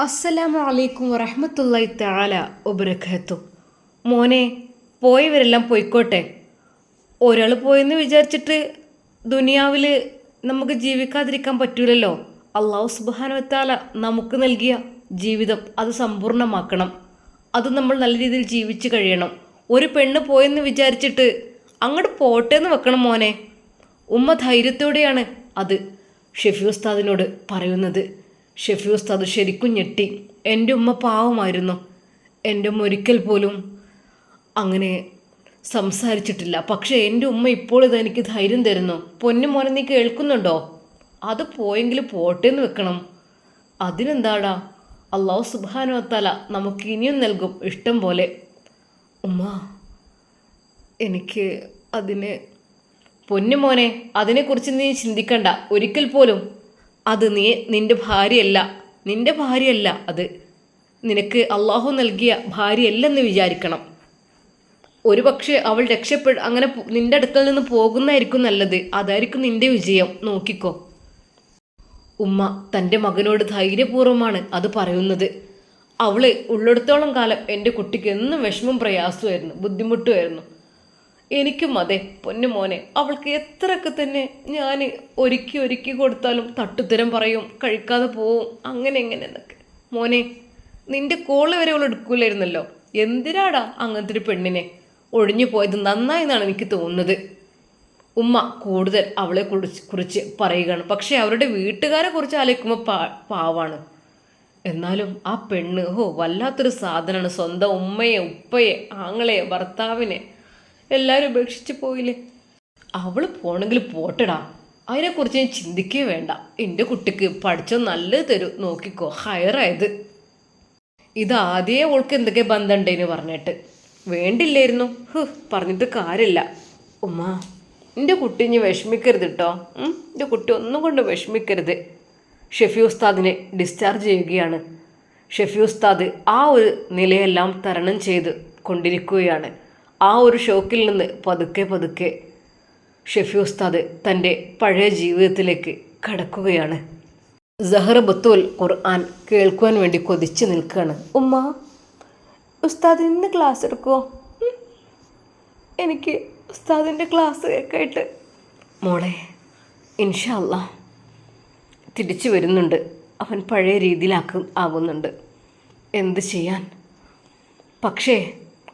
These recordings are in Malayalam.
അസ്സലാമു അലൈക്കും വറഹമത്തല്ലായി താല വബറകാതുഹു മോനെ പോയവരെല്ലാം പോയിക്കോട്ടെ. ഒരാൾ പോയെന്ന് വിചാരിച്ചിട്ട് ദുനിയാവിൽ നമുക്ക് ജീവിക്കാതിരിക്കാൻ പറ്റൂലല്ലോ. അള്ളാഹു സുബാനുവത്താല നമുക്ക് നൽകിയ ജീവിതം അത് സമ്പൂർണമാക്കണം. അത് നമ്മൾ നല്ല രീതിയിൽ ജീവിച്ച് കഴിയണം. ഒരു പെണ്ണ് പോയെന്ന് വിചാരിച്ചിട്ട് അങ്ങോട്ട് പോട്ടെ എന്ന് വെക്കണം മോനെ. ഉമ്മ ധൈര്യത്തോടെയാണ് അത്. ഷെഫി ഉസ്താദിനോട് പറയുന്നത്. ഷെഫി ഉസ്താദ് ശരിക്കും ഞെട്ടി. എന്റെ ഉമ്മ പാവമായിരുന്നു. എന്റെ ഉമ്മ ഒരിക്കൽ പോലും അങ്ങനെ സംസാരിച്ചിട്ടില്ല. പക്ഷേ എന്റെ ഉമ്മ ഇപ്പോൾ ഇത് എനിക്ക് ധൈര്യം തരുന്നു. പൊന്നു മോനെ നീ കേൾക്കുന്നുണ്ടോ? അത് പോയെങ്കിൽ പോട്ടെ എന്ന് വെക്കണം. അതിനെന്താടാ? അള്ളാഹു സുബാനുവത്താല നമുക്ക് ഇനിയും നൽകും ഇഷ്ടം പോലെ. ഉമ്മ എനിക്ക് അതിന് പൊന്നു മോനെ അതിനെക്കുറിച്ച് നീ ചിന്തിക്കണ്ട. ഒരിക്കൽ പോലും അത് നീ നിന്റെ ഭാര്യയല്ല. നിന്റെ ഭാര്യയല്ല അത്. നിനക്ക് അള്ളാഹു നൽകിയ ഭാര്യയല്ലെന്ന് വിചാരിക്കണം. ഒരു പക്ഷേ അവൾ രക്ഷപ്പെട് അങ്ങനെ നിന്റെ അടുക്കൽ നിന്ന് പോകുന്നതായിരിക്കും നല്ലത്. അതായിരിക്കും നിന്റെ വിജയം. നോക്കിക്കോ. ഉമ്മ തന്റെ മകനോട് ധൈര്യപൂർവമാണ് അത് പറയുന്നത്. അവൾ ഉള്ളിടത്തോളം കാലം എന്റെ കുട്ടിക്ക് എന്നും വിഷമം പ്രയാസമായിരുന്നു ബുദ്ധിമുട്ടുമായിരുന്നു. എനിക്കും അതെ പൊന്നുമോനെ അവൾക്ക് എത്രയൊക്കെ തന്നെ ഞാൻ ഒരുക്കി ഒരുക്കി കൊടുത്താലും തട്ടുത്തരം പറയും കഴിക്കാതെ പോവും അങ്ങനെ എങ്ങനെ എന്നൊക്കെ. മോനെ നിന്റെ കോൾ വരെ അവൾ എടുക്കൂലായിരുന്നല്ലോ. എന്തിനാടാ അങ്ങനത്തെ ഒരു പെണ്ണിനെ? ഒഴിഞ്ഞു പോയത് നന്നായി എന്നാണ് എനിക്ക് തോന്നുന്നത്. ഉമ്മ കൂടുതൽ അവളെ കുറിച്ച് കുറിച്ച് പറയുകയാണ്. പക്ഷേ അവരുടെ വീട്ടുകാരെ കുറിച്ച് ആലോചിക്കുമ്പോൾ പാ പാവാണ്. എന്നാലും ആ പെണ്ണ് ഓ വല്ലാത്തൊരു സാധനമാണ്. സ്വന്തം ഉമ്മയെ ഉപ്പയെ ആങ്ങളെ ഭർത്താവിനെ. എല്ലാവരും ഉപേക്ഷിച്ച് പോയില്ലേ? അവൾ പോണെങ്കിൽ പോട്ടടാ. അതിനെക്കുറിച്ച് ഞാൻ ചിന്തിക്കേ വേണ്ട. എന്റെ കുട്ടിക്ക് പഠിച്ചോ നല്ലത് തരും. നോക്കിക്കോ ഹയറായത്. ഇത് അവൾക്ക് എന്തൊക്കെ ബന്ധമുണ്ടേന്ന് പറഞ്ഞിട്ട്. വേണ്ടില്ലായിരുന്നു. ഹ് പറഞ്ഞിട്ട് കാര്യമില്ല. ഉമ്മ എന്റെ കുട്ടി ഇനി വിഷമിക്കരുത് കേട്ടോ എന്റെ കുട്ടി ഒന്നും കൊണ്ട് വിഷമിക്കരുത്. ഷെഫി ഉസ്താദിനെ ഡിസ്ചാർജ് ചെയ്യുകയാണ്. ഷെഫി ഉസ്താദ് ആ ഒരു നിലയെല്ലാം തരണം ചെയ്ത് കൊണ്ടിരിക്കുകയാണ്. ആ ഒരു ഷോക്കിൽ നിന്ന് പതുക്കെ പതുക്കെ ഷെഫി ഉസ്താദ് തന്റെ പഴയ ജീവിതത്തിലേക്ക് കടക്കുകയാണ്. സഹർ ബത്തുൽ ഖുർആൻ കേൾക്കുവാൻ വേണ്ടി കൊതിച്ചു നിൽക്കുകയാണ്. ഉമ്മ ഉസ്താദ് ഇന്ന് ക്ലാസ് എടുക്കുമോ എനിക്ക് ഉസ്താദിന്റെ ക്ലാസ് കേൾക്കായിട്ട്. മോളെ ഇൻഷല്ല തിരിച്ചു വരുന്നുണ്ട്. അവൻ പഴയ രീതിയിലാക്കും ആകുന്നുണ്ട്. എന്ത് ചെയ്യാൻ? പക്ഷേ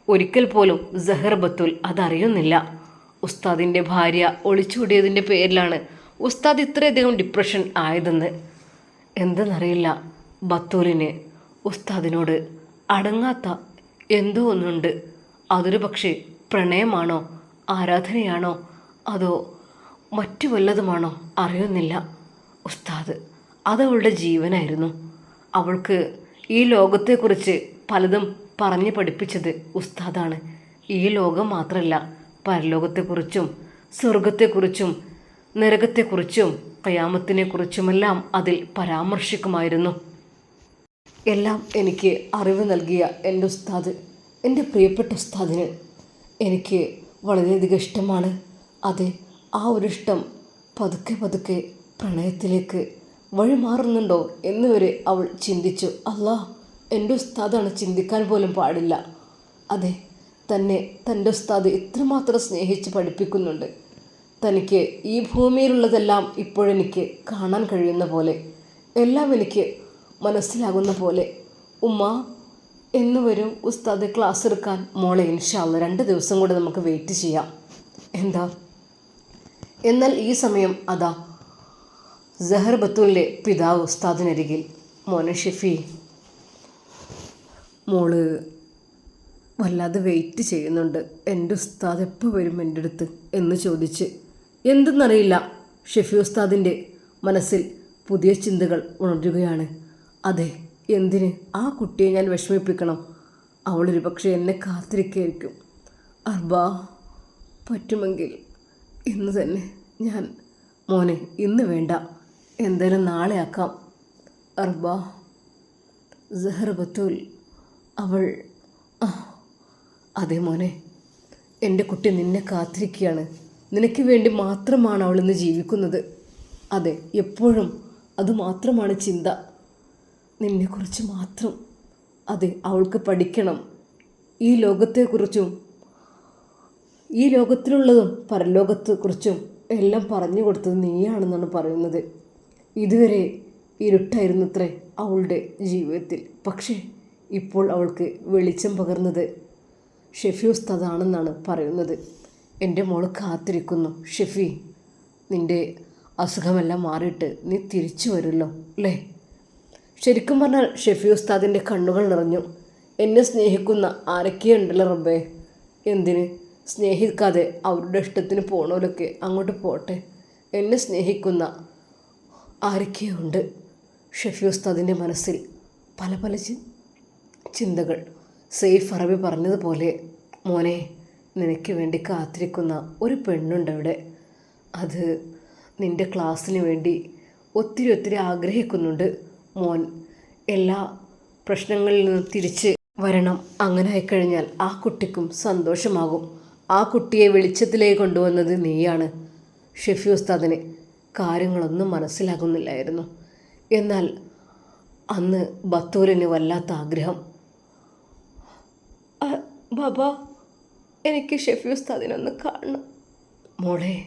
ഒരിക്കൽ പോലും സഹർ ബത്തുൽ അതറിയുന്നില്ല. ഉസ്താദിന്റെ ഭാര്യ ഒളിച്ചോടിയതിന്റെ പേരിലാണ് ഉസ്താദ് ഇത്രയധികം ഡിപ്രഷൻ ആയതെന്ന്. എന്തെന്നറിയില്ല ബത്തൂലിന് ഉസ്താദിനോട് അടങ്ങാത്ത എന്തോ ഒന്നുണ്ട്. അതൊരു പക്ഷേ പ്രണയമാണോ ആരാധനയാണോ അതോ മറ്റു വല്ലതുമാണോ അറിയുന്നില്ല. ഉസ്താദ് അതവളുടെ ജീവനായിരുന്നു. അവൾക്ക് ഈ ലോകത്തെക്കുറിച്ച് പലതും പറഞ്ഞു പഠിപ്പിച്ചത് ഉസ്താദാണ്. ഈ ലോകം മാത്രമല്ല പരലോകത്തെക്കുറിച്ചും സ്വർഗത്തെക്കുറിച്ചും നരകത്തെക്കുറിച്ചും കയാമത്തിനെക്കുറിച്ചുമെല്ലാം അതിൽ പരാമർശിക്കുമായിരുന്നു. എല്ലാം എനിക്ക് അറിവ് നൽകിയ എന്റെ ഉസ്താദ് എന്റെ പ്രിയപ്പെട്ട ഉസ്താദിന് എനിക്ക് വളരെയധികം ഇഷ്ടമാണ്. അതെ ആ ഒരു ഇഷ്ടം പതുക്കെ പതുക്കെ പ്രണയത്തിലേക്ക് വഴിമാറുന്നുണ്ടോ എന്നുവരെ അവൾ ചിന്തിച്ചു. അല്ലാ എന്റെ ഉസ്താദാണ് ചിന്തിക്കാൻ പോലും പാടില്ല. അതെ തന്നെ തന്റെ ഉസ്താദ് ഇത്രമാത്രം സ്നേഹിച്ച് പഠിപ്പിക്കുന്നുണ്ട്. തനിക്ക് ഈ ഭൂമിയിലുള്ളതെല്ലാം ഇപ്പോഴെനിക്ക് കാണാൻ കഴിയുന്ന പോലെ എല്ലാം എനിക്ക് മനസ്സിലാകുന്ന പോലെ. ഉമ്മ എന്ന് വരും ഉസ്താദ് ക്ലാസ് എടുക്കാൻ. മോളെ ഇൻഷാല്ല രണ്ട് ദിവസം കൂടെ നമുക്ക് വെയിറ്റ് ചെയ്യാം. എന്താ? എന്നാൽ ഈ സമയം അതാ. ജഹർ ബത്തുലിന്റെ പിതാവ് ഉസ്താദിനരികിൽ. മോനെ ഷെഫി മോൾ വല്ലാതെ വെയിറ്റ് ചെയ്യുന്നുണ്ട്. എന്റെ ഉസ്താദ് എപ്പോൾ വരും എന്റെ അടുത്ത്? എന്ന് ചോദിച്ച്. എന്തെന്നറിയില്ല ഷെഫി ഉസ്താദിന്റെ മനസ്സിൽ പുതിയ ചിന്തകൾ ഉണരുകയാണ്. അതെ എന്തിന്? ആ കുട്ടിയെ ഞാൻ വിഷമിപ്പിക്കണം. അവളൊരു പക്ഷേ എന്നെ കാത്തിരിക്കുകയായിരിക്കും അർബാ പറ്റുമെങ്കിൽ ഇന്ന് തന്നെ ഞാൻ മോനെ ഇന്ന് വേണ്ട. എന്തായാലും നാളെ ആക്കാം. അർബാ ജഹർബത്തുൽ ബത്തൂൽ അവൾ അതെ മോനെ. എന്റെ കുട്ടി നിന്നെ കാത്തിരിക്കുകയാണ്. നിനക്ക് വേണ്ടി മാത്രമാണ് അവൾ ഇന്ന് ജീവിക്കുന്നത്. അതെ എപ്പോഴും അത് മാത്രമാണ് ചിന്ത. നിന്നെക്കുറിച്ച് മാത്രം. അതെ അവൾക്ക് പഠിക്കണം. ഈ ലോകത്തെക്കുറിച്ചും ഈ ലോകത്തിലുള്ളതും പരലോകത്തെക്കുറിച്ചും എല്ലാം പറഞ്ഞു കൊടുത്തത് നീയാണെന്നാണ് പറയുന്നത്. ഇതുവരെ ഇരുട്ടായിരുന്നത്രേ അവളുടെ ജീവിതത്തിൽ. പക്ഷേ ഇപ്പോൾ അവൾക്ക് വെളിച്ചം പകർന്നത് ഷെഫി ഉസ്താദാണെന്നാണ് പറയുന്നത്. എന്റെ മോൾ കാത്തിരിക്കുന്നു. ഷെഫി നിന്റെ അസുഖമെല്ലാം മാറിയിട്ട് നീ തിരിച്ചു വരുമല്ലോ അല്ലേ? ശരിക്കും പറഞ്ഞാൽ ഷെഫി ഉസ്താദിന്റെ കണ്ണുകൾ നിറഞ്ഞു. എന്നെ സ്നേഹിക്കുന്ന ആരൊക്കെയുണ്ടല്ലോ റബ്ബേ? എന്തിന്? സ്നേഹിക്കാതെ അവരുടെ ഇഷ്ടത്തിന് പോണവരൊക്കെ അങ്ങോട്ട് പോട്ടെ. എന്നെ സ്നേഹിക്കുന്ന ആരൊക്കെയുണ്ട് ഷെഫി ഉസ്താദിന്റെ മനസ്സിൽ. പല പല ചിന്തകൾ. സെയ്ഫ് അറബി പറഞ്ഞതുപോലെ മോനെ നിനക്ക് വേണ്ടി കാത്തിരിക്കുന്ന ഒരു പെണ്ണുണ്ട് അവിടെ. അത് നിന്റെ ക്ലാസ്സിന് വേണ്ടി ഒത്തിരി ഒത്തിരി ആഗ്രഹിക്കുന്നുണ്ട്. മോൻ എല്ലാ പ്രശ്നങ്ങളിൽ നിന്നും തിരിച്ച് വരണം. അങ്ങനെ ആയിക്കഴിഞ്ഞാൽ ആ കുട്ടിക്കും സന്തോഷമാകും. ആ കുട്ടിയെ വെളിച്ചത്തിലേക്ക് കൊണ്ടുവന്നത് നീയാണ്. ഷെഫി ഉസ്താദിന് കാര്യങ്ങളൊന്നും മനസ്സിലാകുന്നില്ലായിരുന്നു. എന്നാൽ അന്ന് ബത്തൂരിന് വല്ലാത്ത ആഗ്രഹം. "ആ, ബാബ എനിക്ക് ഷെഫി ഉസ്താദിനൊന്ന് കാണണം. മോളെ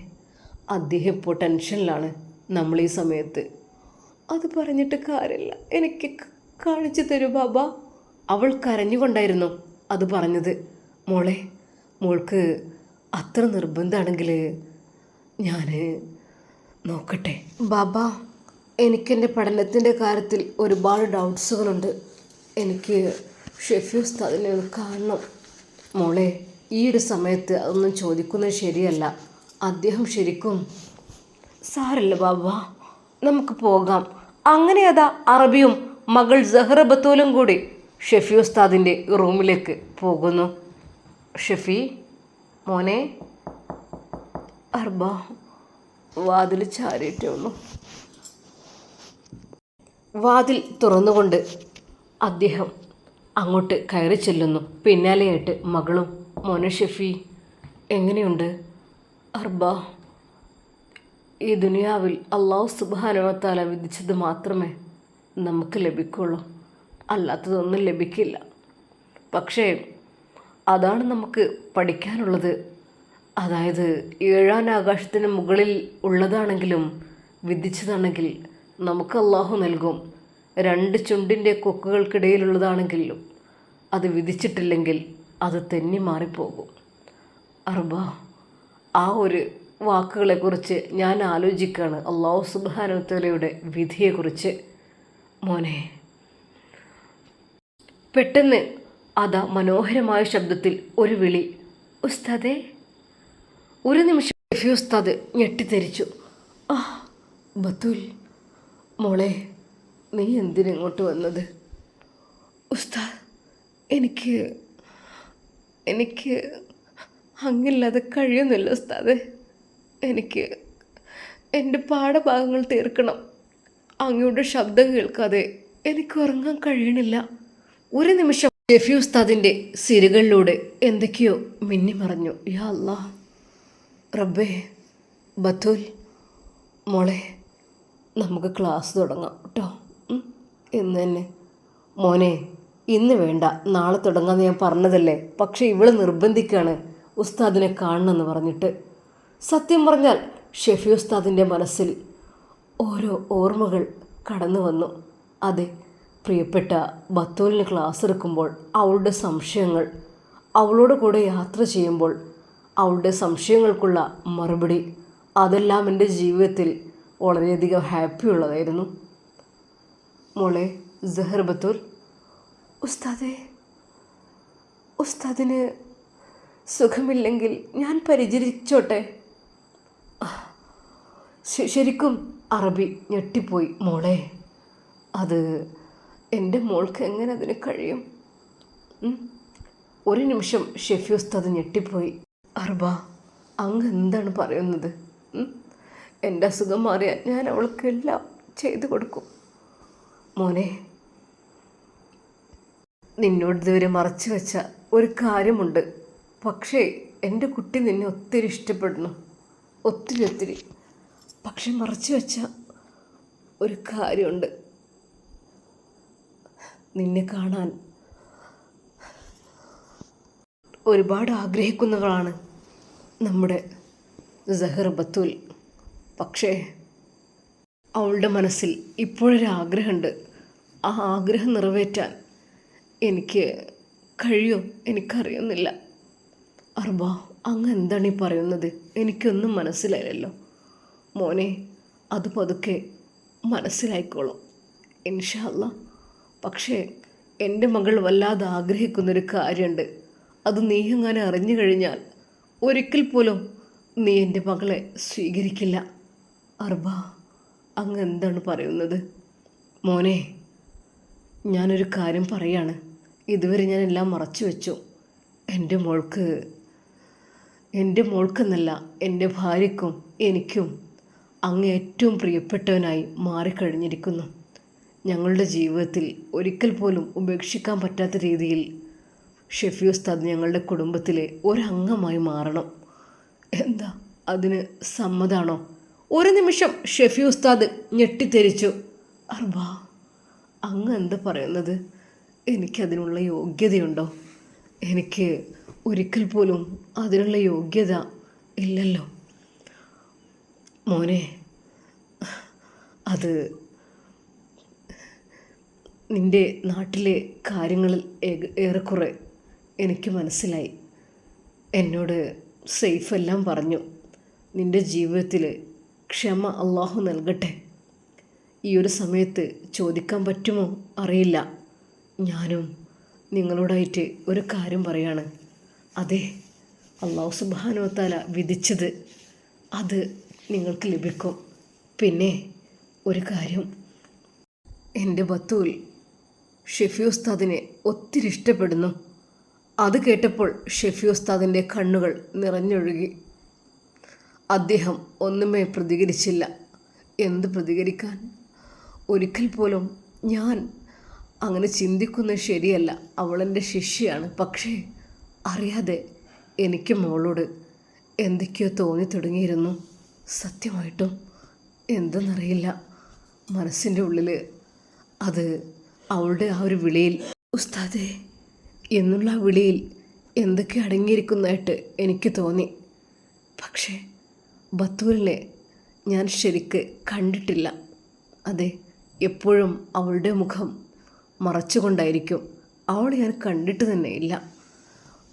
അദ്ദേഹം ഇപ്പോൾ ടെൻഷനിലാണ് നമ്മൾ ഈ സമയത്ത്. അത് പറഞ്ഞിട്ട് കാര്യമില്ല. എനിക്ക് കാണിച്ചു തരൂ ബാബ. അവൾ കരഞ്ഞുകൊണ്ടായിരുന്നു അത് പറഞ്ഞത്. മോളെ മോൾക്ക് അത്ര നിർബന്ധമാണെങ്കിൽ ഞാൻ നോക്കട്ടെ. ബാബ എനിക്കെന്റെ പഠനത്തിന്റെ കാര്യത്തിൽ ഒരുപാട് ഡൗട്ട്സുകളുണ്ട് എനിക്ക് ഷെഫി ഉസ്താദിന് ഒന്ന് കാണണം മോളെ ഈ ഒരു സമയത്ത് അതൊന്നും ചോദിക്കുന്നത് ശരിയല്ല. അദ്ദേഹം ശരിക്കും സാറല്ല ബാബ നമുക്ക് പോകാം. അങ്ങനെ അതാ അറബിയും മകൾ സഹ്റ ബത്തോലും കൂടി ഷെഫി ഉസ്താദിന്റെ റൂമിലേക്ക് പോകുന്നു. ഷെഫി മോനെ അർബ വാതിൽ ചാരിയിട്ടേ ഉള്ളൂ വാതിൽ തുറന്നുകൊണ്ട് അദ്ദേഹം അങ്ങോട്ട് കയറി ചെല്ലുന്നു. പിന്നാലെയായിട്ട് മകളും മോനെ ഷെഫി. എങ്ങനെയുണ്ട്? അർബ ഈ ദുനിയാവിൽ അള്ളാഹു സുബാനുവത്താല വിധിച്ചത് മാത്രമേ നമുക്ക് ലഭിക്കുള്ളൂ. അല്ലാത്തതൊന്നും ലഭിക്കില്ല. പക്ഷേ അതാണ് നമുക്ക് പഠിക്കാനുള്ളത്. അതായത് ഏഴാം ആകാശത്തിന് മുകളിൽ ഉള്ളതാണെങ്കിലും വിധിച്ചതാണെങ്കിൽ നമുക്ക് അള്ളാഹു നൽകും. രണ്ട് ചുണ്ടിന്റെ കൊക്കുകൾക്കിടയിലുള്ളതാണെങ്കിലും അത് വിധിച്ചിട്ടില്ലെങ്കിൽ അത് തെന്നി മാറിപ്പോകും. അറുബ ആ ഒരു വാക്കുകളെക്കുറിച്ച് ഞാൻ ആലോചിക്കുകയാണ്. അള്ളാഹു സുബാനുത്തലയുടെ വിധിയെക്കുറിച്ച്. മോനെ പെട്ടെന്ന് അതാ മനോഹരമായ ശബ്ദത്തിൽ ഒരു വിളി. ഉസ്താദേ ഒരു നിമിഷം ഷെഫി ഉസ്താദ് ഞെട്ടിത്തെരിച്ചു. ആ ബത്തുൽ മോളെ നീ എന്തിനിങ്ങോട്ട് വന്നത്? ഉസ്താദ് എനിക്ക് എനിക്ക് അങ്ങില്ലാതെ കഴിയുന്നില്ല ഉസ്താദ്. എനിക്ക് എന്റെ പാഠഭാഗങ്ങൾ തീർക്കണം. അങ്ങയുടെ ശബ്ദം കേൾക്കാതെ എനിക്ക് ഉറങ്ങാൻ കഴിയണില്ല. ഒരു നിമിഷം. ഷെഫി ഉസ്താദിന്റെ സിരുകളിലൂടെ എന്തൊക്കെയോ മിന്നിമറഞ്ഞു യാ അല്ലാ റബ്ബേ ബത്തൂൽ മോളെ നമുക്ക് ക്ലാസ് തുടങ്ങാം കേട്ടോ. ഉം? ഇന്ന് തന്നെ മോനെ ഇന്ന് വേണ്ട. നാളെ തുടങ്ങാമെന്ന് ഞാൻ പറഞ്ഞതല്ലേ? പക്ഷേ ഇവൾ നിർബന്ധിക്കുകയാണ് ഉസ്താദിനെ കാണണമെന്ന് പറഞ്ഞിട്ട്. സത്യം പറഞ്ഞാൽ ഷെഫി ഉസ്താദിന്റെ മനസ്സിൽ ഓരോ ഓർമ്മകൾ കടന്നു വന്നു. അതെ പ്രിയപ്പെട്ട ബത്തോലിന് ക്ലാസ് എടുക്കുമ്പോൾ അവളുടെ സംശയങ്ങൾ അവളോട് കൂടെ യാത്ര ചെയ്യുമ്പോൾ അവളുടെ സംശയങ്ങൾക്കുള്ള മറുപടി അതെല്ലാം എന്റെ ജീവിതത്തിൽ വളരെയധികം ഹാപ്പി ഉള്ളതായിരുന്നു മോളെ ജഹർ ബത്തൂർ. ഉസ്താദെ ഉസ്താദിന് സുഖമില്ലെങ്കിൽ ഞാൻ പരിചരിച്ചോട്ടെ? ശരിക്കും അറബി ഞെട്ടിപ്പോയി മോളെ. അത് എന്റെ മോൾക്ക് എങ്ങനെ അതിന് കഴിയും? ഒരു നിമിഷം ഷെഫി ഉസ്താദ് ഞെട്ടിപ്പോയി. അർബ അങ്ങ് എന്താണ് പറയുന്നത്? എന്റെ അസുഖം മാറിയാൽ ഞാൻ അവൾക്ക് എല്ലാം ചെയ്തു കൊടുക്കും. മോനെ നിന്നോട് ഇതുവരെ മറച്ചു വെച്ച ഒരു കാര്യമുണ്ട്. പക്ഷേ എന്റെ കുട്ടി നിന്നെ ഒത്തിരി ഇഷ്ടപ്പെടുന്നു. ഒത്തിരി ഒത്തിരി. പക്ഷെ മറച്ചു വെച്ച ഒരു കാര്യമുണ്ട്. നിന്നെ കാണാൻ ഒരുപാട് ആഗ്രഹിക്കുന്നവളാണ് നമ്മുടെ സഹർ ബത്തുൽ പക്ഷേ അവളുടെ മനസ്സിൽ ഇപ്പോഴൊരാഗ്രഹമുണ്ട് ആ ആഗ്രഹം നിറവേറ്റാൻ എനിക്ക് കഴിയും? എനിക്കറിയുന്നില്ല. അർബ അങ്ങ് എന്താണ് ഈ പറയുന്നത്? എനിക്കൊന്നും മനസ്സിലായില്ലല്ലോ. മോനെ അത് പതുക്കെ മനസ്സിലായിക്കോളും. ഇൻഷല്ല പക്ഷേ എന്റെ മകൾ വല്ലാതെ ആഗ്രഹിക്കുന്നൊരു കാര്യമുണ്ട്. അത് നീ എങ്ങനെ അറിഞ്ഞു കഴിഞ്ഞാൽ ഒരിക്കൽ പോലും നീ എന്റെ മകളെ സ്വീകരിക്കില്ല. അർബ. അങ്ങ് എന്താണ് പറയുന്നത്? മോനെ ഞാനൊരു കാര്യം പറയാണ്. ഇതുവരെ ഞാൻ എല്ലാം മറച്ചു വെച്ചു. എന്റെ മോൾക്ക് എന്റെ മോൾക്കെന്നല്ല എന്റെ ഭാര്യയ്ക്കും എനിക്കും അങ്ങ് ഏറ്റവും പ്രിയപ്പെട്ടവനായി മാറിക്കഴിഞ്ഞിരിക്കുന്നു. ഞങ്ങളുടെ ജീവിതത്തിൽ ഒരിക്കൽ പോലും ഉപേക്ഷിക്കാൻ പറ്റാത്ത രീതിയിൽ ഷെഫി ഉസ്താദ് ഞങ്ങളുടെ കുടുംബത്തിലെ ഒരംഗമായി മാറണം. എന്താ അതിന് സമ്മതാണോ? ഒരു നിമിഷം ഷെഫി ഉസ്താദ് ഞെട്ടിത്തെരിച്ചു. അർബാ അങ്ങ് എന്ത് പറയുന്നത്? എനിക്കതിനുള്ള യോഗ്യതയുണ്ടോ? എനിക്ക് ഒരിക്കൽ പോലും അതിനുള്ള യോഗ്യത ഇല്ലല്ലോ. മോനെ അത് നിന്റെ നാട്ടിലെ കാര്യങ്ങളിൽ ഏറെക്കുറെ എനിക്ക് മനസ്സിലായി. എന്നോട് സേഫ് എല്ലാം പറഞ്ഞു. നിന്റെ ജീവിതത്തിൽ ക്ഷമ അള്ളാഹു നൽകട്ടെ. ഈ ഒരു സമയത്ത് ചോദിക്കാൻ പറ്റുമോ? അറിയില്ല. ഞാനും നിങ്ങളോടായിട്ട് ഒരു കാര്യം പറയാണ്. അതെ അള്ളാഹു സുബാനുവത്താല വിധിച്ചത് അത് നിങ്ങൾക്ക് ലഭിക്കും. പിന്നെ ഒരു കാര്യം. എന്റെ ബത്തൂൽ ഷെഫി ഉസ്താദിനെ ഒത്തിരി ഇഷ്ടപ്പെടുന്നു. അത് കേട്ടപ്പോൾ ഷെഫി ഉസ്താദിന്റെ കണ്ണുകൾ നിറഞ്ഞൊഴുകി. അദ്ദേഹം ഒന്നുമേ പ്രതികരിച്ചില്ല. എന്ത് പ്രതികരിക്കാൻ? ഒരിക്കൽ പോലും ഞാൻ അങ്ങനെ ചിന്തിക്കുന്നത് ശരിയല്ല. അവളെന്റെ ശിഷ്യയാണ്. പക്ഷേ അറിയാതെ എനിക്ക് മോളോട് എന്തൊക്കെയോ തോന്നി തുടങ്ങിയിരുന്നു. സത്യമായിട്ടും എന്തെന്നറിയില്ല. മനസ്സിന്റെ ഉള്ളിൽ അത് അവളുടെ ആ ഒരു വിളിയിൽ ഉസ്താദെ എന്നുള്ള വിളിയിൽ എന്തൊക്കെ അടങ്ങിയിരിക്കുന്നതായിട്ട് എനിക്ക് തോന്നി. പക്ഷേ ബത്തൂരിനെ ഞാൻ ശരിക്ക് കണ്ടിട്ടില്ല. അതെ എപ്പോഴും അവളുടെ മുഖം മറച്ചുകൊണ്ടായിരിക്കും അവളെ ഞാൻ കണ്ടിട്ട് തന്നെ ഇല്ല.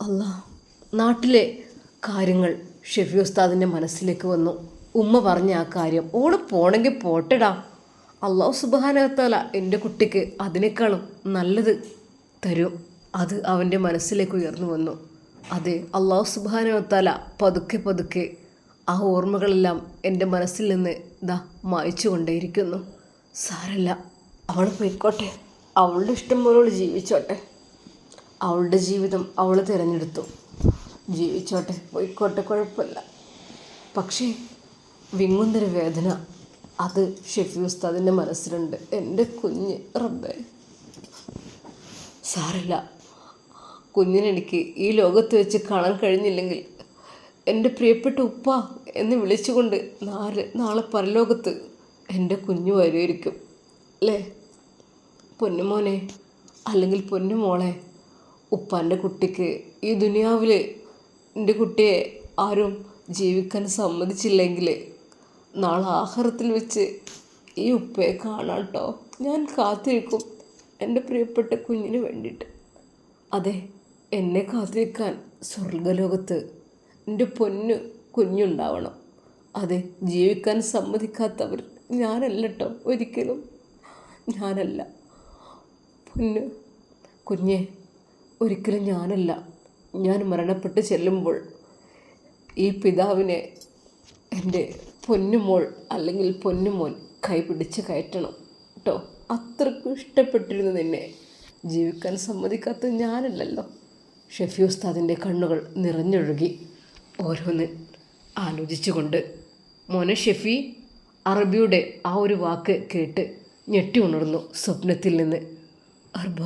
അല്ല നാട്ടിലെ കാര്യങ്ങൾ ഷെഫി ഉസ്താദിന്റെ മനസ്സിലേക്ക് വന്നു. ഉമ്മ പറഞ്ഞ ആ കാര്യം ഓൾ പോണെങ്കിൽ പോട്ടെടാ. അള്ളാഹു സുബാനകത്താല എന്റെ കുട്ടിക്ക് അതിനേക്കാളും നല്ലത് തരും. അത് അവന്റെ മനസ്സിലേക്ക് ഉയർന്നു വന്നു. അതെ അള്ളാഹു സുബാനകത്താല പതുക്കെ പതുക്കെ ആ ഓർമ്മകളെല്ലാം എന്റെ മനസ്സിൽ നിന്ന് ഇതാ മായ്ച്ചു കൊണ്ടേയിരിക്കുന്നു. സാരല്ല അവൾ പോയിക്കോട്ടെ. അവളുടെ ഇഷ്ടം പോലെ ജീവിച്ചോട്ടെ. അവളുടെ ജീവിതം അവൾ തിരഞ്ഞെടുത്തു. ജീവിച്ചോട്ടെ പോയിക്കോട്ടെ കുഴപ്പമില്ല. പക്ഷേ വിങ്ങുന്നൊരു വേദന. അത് ഷെഫി ഉസ്താദിന്റെ മനസ്സിലുണ്ട്. എന്റെ കുഞ്ഞ് റബ്ബേ. സാറില്ല കുഞ്ഞിനെനിക്ക് ഈ ലോകത്ത് വെച്ച് കാണാൻ കഴിഞ്ഞില്ലെങ്കിൽ എന്റെ പ്രിയപ്പെട്ട ഉപ്പ എന്ന് വിളിച്ചുകൊണ്ട് നാല് നാളെ പരലോകത്ത് എന്റെ കുഞ്ഞു വരുമായിരിക്കും. അല്ലേ? പൊന്നുമോനെ അല്ലെങ്കിൽ പൊന്നുമോളെ ഉപ്പാന്റെ കുട്ടിക്ക് ഈ ദുനിയാവിൽ എന്റെ കുട്ടിയെ ആരും ജീവിക്കാൻ സമ്മതിച്ചില്ലെങ്കിൽ നാളെ ആഹാരത്തിൽ വെച്ച് ഈ ഉപ്പയെ കാണാം കേട്ടോ ഞാൻ കാത്തിരിക്കും എന്റെ പ്രിയപ്പെട്ട കുഞ്ഞിന് വേണ്ടിയിട്ട്. അതെ എന്നെ കാത്തിരിക്കാൻ സ്വർഗലോകത്ത് എന്റെ പൊന്ന് കുഞ്ഞുണ്ടാവണം. അതെ ജീവിക്കാൻ സമ്മതിക്കാത്തവർ ഞാനല്ല കേട്ടോ ഒരിക്കലും. ഞാനല്ല. പൊന്ന് കുഞ്ഞെ ഒരിക്കലും ഞാനല്ല. ഞാൻ മരണപ്പെട്ട് ചെല്ലുമ്പോൾ ഈ പിതാവിനെ എന്റെ പൊന്നുമോൾ അല്ലെങ്കിൽ പൊന്നുമോൻ കൈ പിടിച്ച് കയറ്റണം കേട്ടോ അത്രക്കും ഇഷ്ടപ്പെട്ടിരുന്നു നിന്നെ. ജീവിക്കാൻ സമ്മതിക്കാത്ത ഞാനല്ലല്ലോ. ഷെഫി ഉസ്താദിന്റെ കണ്ണുകൾ നിറഞ്ഞൊഴുകി. ഓരോന്ന് ആലോചിച്ചുകൊണ്ട് മോനെ ഷെഫി അറബിയുടെ ആ ഒരു വാക്ക് കേട്ട് ഞെട്ടി ഉണർന്നു സ്വപ്നത്തിൽ നിന്ന്. അർബ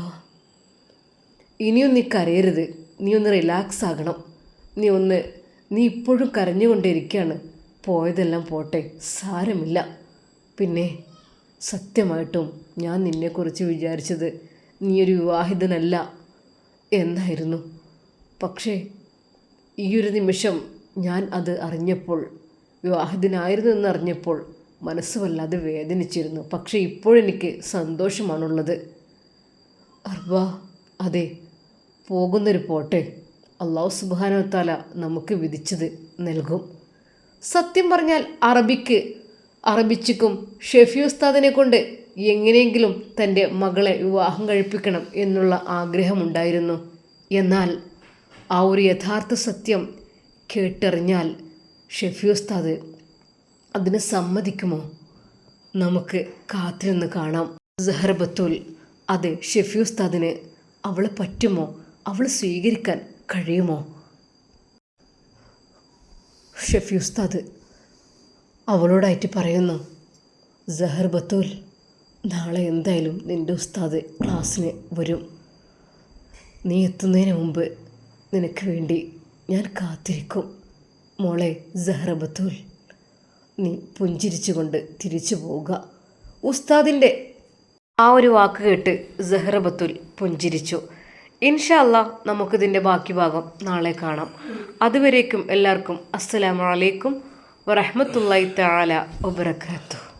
ഇനിയും നീ കരയരുത്. നീ ഒന്ന് റിലാക്സ് ആകണം. നീ ഒന്ന് നീ ഇപ്പോഴും കരഞ്ഞുകൊണ്ടിരിക്കുകയാണ് പോയതെല്ലാം പോട്ടെ സാരമില്ല. പിന്നെ സത്യമായിട്ടും ഞാൻ നിന്നെക്കുറിച്ച് വിചാരിച്ചത് ഒരു വിവാഹിതനല്ല എന്നായിരുന്നു. പക്ഷേ ഈ ഒരു നിമിഷം ഞാൻ അത് അറിഞ്ഞപ്പോൾ വിവാഹിതനായിരുന്നു എന്നറിഞ്ഞപ്പോൾ മനസ്സ് വല്ലാതെ വേദനിച്ചിരുന്നു. പക്ഷേ ഇപ്പോഴെനിക്ക് സന്തോഷമാണുള്ളത്. അർബ അതെ പോകുന്നൊരു പോട്ടെ. അള്ളാഹു സുബാനോത്താല നമുക്ക് വിധിച്ചത് നൽകും. സത്യം പറഞ്ഞാൽ അറബിക്ക് അറബിച്ചിക്കും ഷെഫി ഉസ്താദിനെ കൊണ്ട് എങ്ങനെയെങ്കിലും തന്റെ മകളെ വിവാഹം കഴിപ്പിക്കണം എന്നുള്ള ആഗ്രഹമുണ്ടായിരുന്നു. എന്നാൽ ആ ഒരു യഥാർത്ഥ സത്യം കേട്ടറിഞ്ഞാൽ ഷെഫി ഉസ്താദ് അതിന് സമ്മതിക്കുമോ? നമുക്ക് കാത്തിരുന്ന് കാണാം. സഹർബത്തുൽ അത് ഷെഫി ഉസ്താദിന് അവളെ പറ്റുമോ? അവൾ സ്വീകരിക്കാൻ കഴിയുമോ? ഷെഫി ഉസ്താദ് അവളോടായിട്ട് പറയുന്നു സഹർ ബത്തൂൽ നാളെ എന്തായാലും നിന്റെ ഉസ്താദ് ക്ലാസ്സിന് വരും. നീ എത്തുന്നതിന് മുമ്പ് നിനക്ക് വേണ്ടി ഞാൻ കാത്തിരിക്കും. മോളെ സഹറ ബത്തൂൽ നീ പുഞ്ചിരിച്ചുകൊണ്ട് തിരിച്ചു പോവുക. ഉസ്താദിന്റെ ആ ഒരു വാക്ക് കേട്ട് സഹറ ബത്തുൽ പുഞ്ചിരിച്ചു. ഇൻഷല്ല നമുക്കിതിന്റെ ബാക്കി ഭാഗം നാളെ കാണാം. അതുവരേക്കും എല്ലാവർക്കും അസ്സലാമലൈക്കും അലൈക്കും വറഹ്മത്തുള്ളാഹി തആല വബറകാതുഹു.